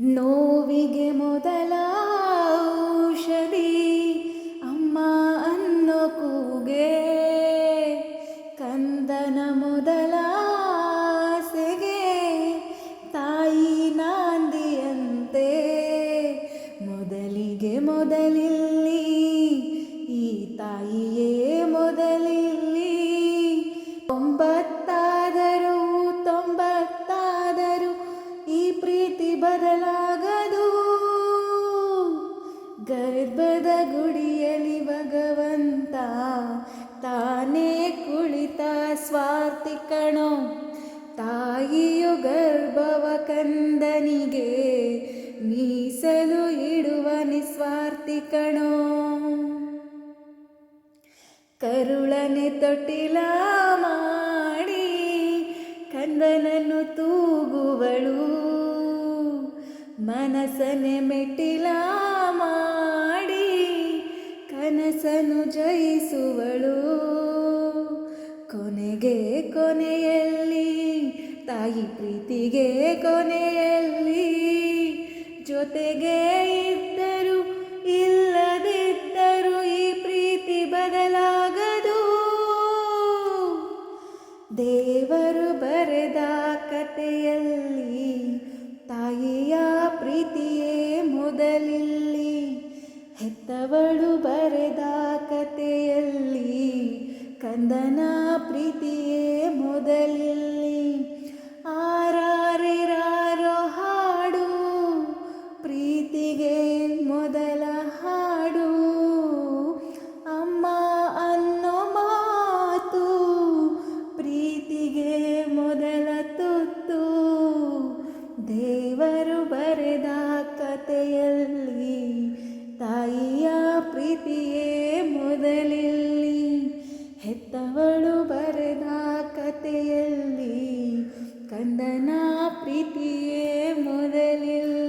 ನೋವಿಗೆ ಮೊದಲ ಔಷಧಿ ಅಮ್ಮ ಅನ್ನೋ ಕೂಗೆ. ಕಂದನ ಮೊದಲ ಆಸೆಗೆ ತಾಯಿ ನಾಂದಿಯಂತೆ. ಮೊದಲಿಗೆ ಮೊದಲಿಲ್ಲಿ. ಬದಲಾಗದು ಗರ್ಭದ ಗುಡಿಯಲ್ಲಿ ಭಗವಂತ ತಾನೇ ಕುಳಿತ ಸ್ವಾರ್ಥಿ ಕಣೋ. ತಾಯಿಯು ಗರ್ಭವ ಕಂದನಿಗೆ ಮೀಸಲು ಇಡುವ ನಿಸ್ವಾರ್ಥಿ ಕಣೋ. ಕರುಳನೆ ತೊಟ್ಟಿಲ ಮಾಡಿ ಕಂದನನ್ನು ತೂಗುವಳು. ಮನಸ್ಸನೆ ಮೆಟ್ಟಿಲ ಮಾಡಿ ಕನಸನು ಜಯಿಸುವಳು. ಕೊನೆಗೆ ಕೊನೆಯಲ್ಲಿ, ತಾಯಿ ಪ್ರೀತಿಗೆ ಕೊನೆಯಲ್ಲಿ, ಜೊತೆಗೆ ಇದ್ದರು ಇಲ್ಲದಿದ್ದರು ಈ ಪ್ರೀತಿ ಬದಲಾಗದು. ದೇವರು ಬರೆದ ಕಥೆಯಲ್ಲಿ ಮೊದಲಿಲ್ಲಿ ಹೆತ್ತವಳು ಬರೆದ ಕತೆಯಲ್ಲಿ ಕಂದನ ಪ್ರೀತಿಯೇ ಮೊದಲಿಲ್ಲಿ, ಆರಾರಿರಾರೋ ಹಾಡು, ಪ್ರೀತಿಗೆ ಮೊದಲ ಹಾಡು, ಅಮ್ಮ ಅನ್ನೋ ಮಾತು, ಪ್ರೀತಿಗೆ ಮೊದಲ ತುತ್ತು, ದೇವರು ಬರೆದ ಕತೆಯಲ್ಲಿ ತಾಯಿಯ ಪ್ರೀತಿಯೇ ಮೊದಲಲ್ಲಿ. ಹೆತ್ತವಳು ಬರೆದ ಕತೆಯಲ್ಲಿ ಕಂದನ ಪ್ರೀತಿಯೇ ಮೊದಲಲ್ಲಿ.